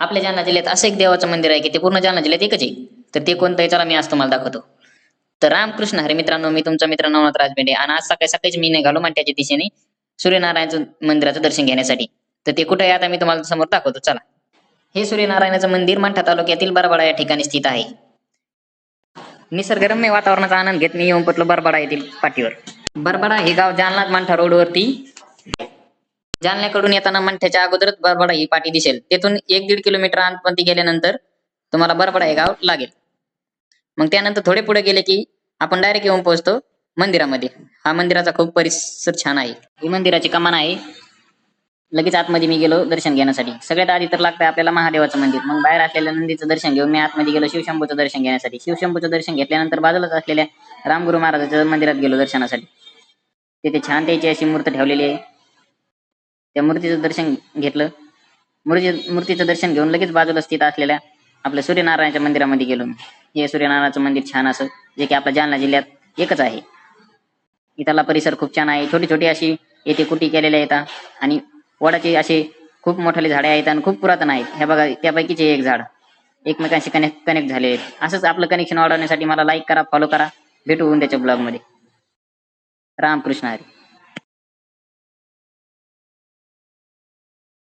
आपल्या जालना जिल्ह्यात असं एक देवाचं मंदिर आहे की ते पूर्ण जालना जिल्ह्यात एकच आहे तर ते कोणतं आहे चला मी आज तुम्हाला दाखवतो. तर रामकृष्ण हरे मित्रांनो मी तुमचा मित्र नवनाथ राजबेंडे. आणि आज सकाळी सकाळीच मी निघालो मांट्याच्या दिशेने सूर्यनारायणचं मंदिराचं दर्शन घेण्यासाठी. तर ते कुठे आहे आता मी तुम्हाला समोर दाखवतो. चला. हे सूर्यनारायणाचं मंदिर मांठा तालुक्यातील बरबाडा या ठिकाणी स्थित आहे. निसर्गरम्य वातावरणाचा आनंद घेत मी येऊन पटलो बरबाडा येथील पाठीवर. बरबाडा हे गाव जालनाथ मांठा रोडवरती जालन्याकडून येताना मंठ्याच्या अगोदरच बरबडा ही पाठी दिसेल. तेथून एक दीड किलोमीटर आतमध्ये गेल्यानंतर तुम्हाला बरबडा हे गाव लागेल. मग त्यानंतर थोडे पुढे गेले की आपण डायरेक्ट येऊन पोहोचतो मंदिरामध्ये. हा मंदिराचा खूप परिसर छान आहे. ही मंदिराची कमान आहे. लगेच आतमध्ये मी गेलो दर्शन घेण्यासाठी. सगळ्यात आधी तर लागतं आपल्याला महादेवाचं मंदिर. मग बाहेर असलेल्या नंदीचं दर्शन घेऊन मी आतमध्ये गेलो शिवशंभूचं दर्शन घेण्यासाठी. शिवशंभूचं दर्शन घेतल्यानंतर बाजूलाच असलेल्या रामगुरु महाराजाच्या मंदिरात गेलो दर्शनासाठी. तिथे छान त्याची अशी मूर्त ठेवलेली आहे. त्या मूर्तीचं दर्शन घेतलं. मूर्ती मूर्तीचं दर्शन घेऊन लगेच बाजूला स्थित असलेल्या आपल्या सूर्यनारायणाच्या मंदिरामध्ये गेलो मी. हे सूर्यनारायणाचं मंदिर छान असं जे की आपल्या जालना जिल्ह्यात एकच आहे. इथला परिसर खूप छान आहे. छोटी छोटी अशी येथे कुटी केलेल्या येतात आणि वडाचे असे खूप मोठाले झाडे आहेत आणि खूप पुरातन आहेत. हे बघा त्यापैकीचे एक झाड. एकमेकांशी कनेक्ट कनेक्ट झाले आहेत. असंच आपलं कनेक्शन वाढवण्यासाठी मला लाईक करा फॉलो करा. भेटू उद्याच्या ब्लॉगमध्ये रामकृष्ण हरी.